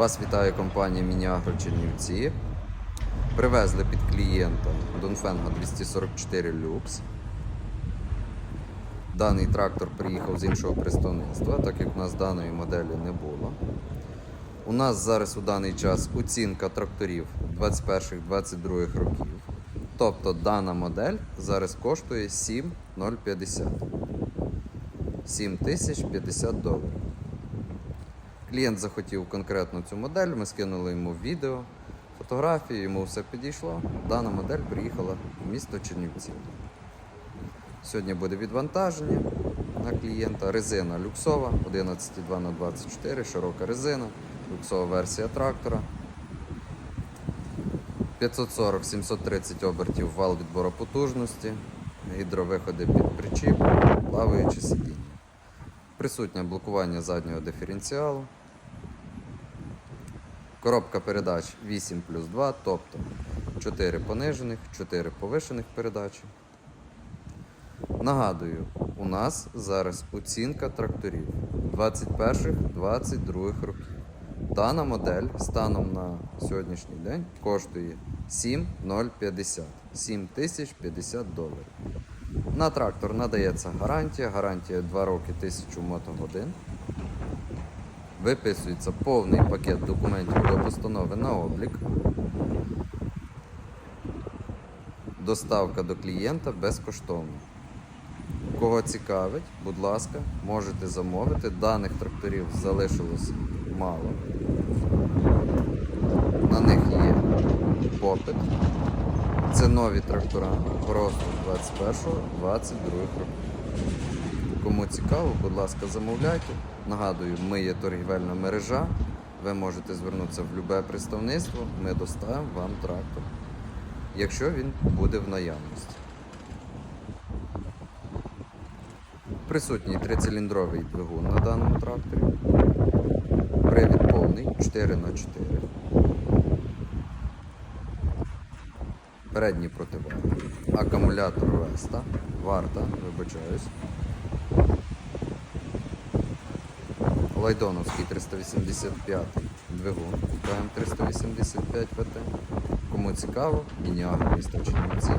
Вас вітає компанія Мініагро Чернівці. Привезли під клієнта Донфенга 244 Люкс. Даний трактор приїхав з іншого представництва, так як у нас даної моделі не було. У нас зараз у даний час оцінка тракторів 21-22 років. Тобто дана модель зараз коштує 7,050. 7050 доларів. Клієнт захотів конкретно цю модель, ми скинули йому відео, фотографії, йому все підійшло. Дана модель приїхала в місто Чернівці. Сьогодні буде відвантаження на клієнта. Резина люксова 11,2 на 24 широка резина, люксова версія трактора. 540-730 обертів вал відбору потужності, гідровиходи під причіп, плаваючі сидіння. Присутнє блокування заднього диференціалу. Коробка передач 8 плюс 2, тобто 4 понижених, 4 повишених передачі. Нагадую, у нас зараз оцінка тракторів 21-22 років. Дана модель станом на сьогоднішній день коштує 7,050 7050 доларів. На трактор надається гарантія. Гарантія 2 роки 1000 мотогодин. Виписується повний пакет документів до постанови на облік. Доставка до клієнта безкоштовна. Кого цікавить, будь ласка, можете замовити. Даних тракторів залишилось мало. На них є попит. Це нові трактора просто 21-22 років. Кому цікаво, будь ласка, замовляйте. Нагадую, ми є торгівельна мережа. Ви можете звернутися в будь-яке представництво, ми доставимо вам трактор, якщо він буде в наявності. Присутній трициліндровий двигун на даному тракторі. Привід повний 4х4. Передні противаги. Акумулятор Веста. Варта, вибачаюсь. Лайдоновський 385 двигун КМ385 ПТ. Кому цікаво, мініагро місто Чернівці.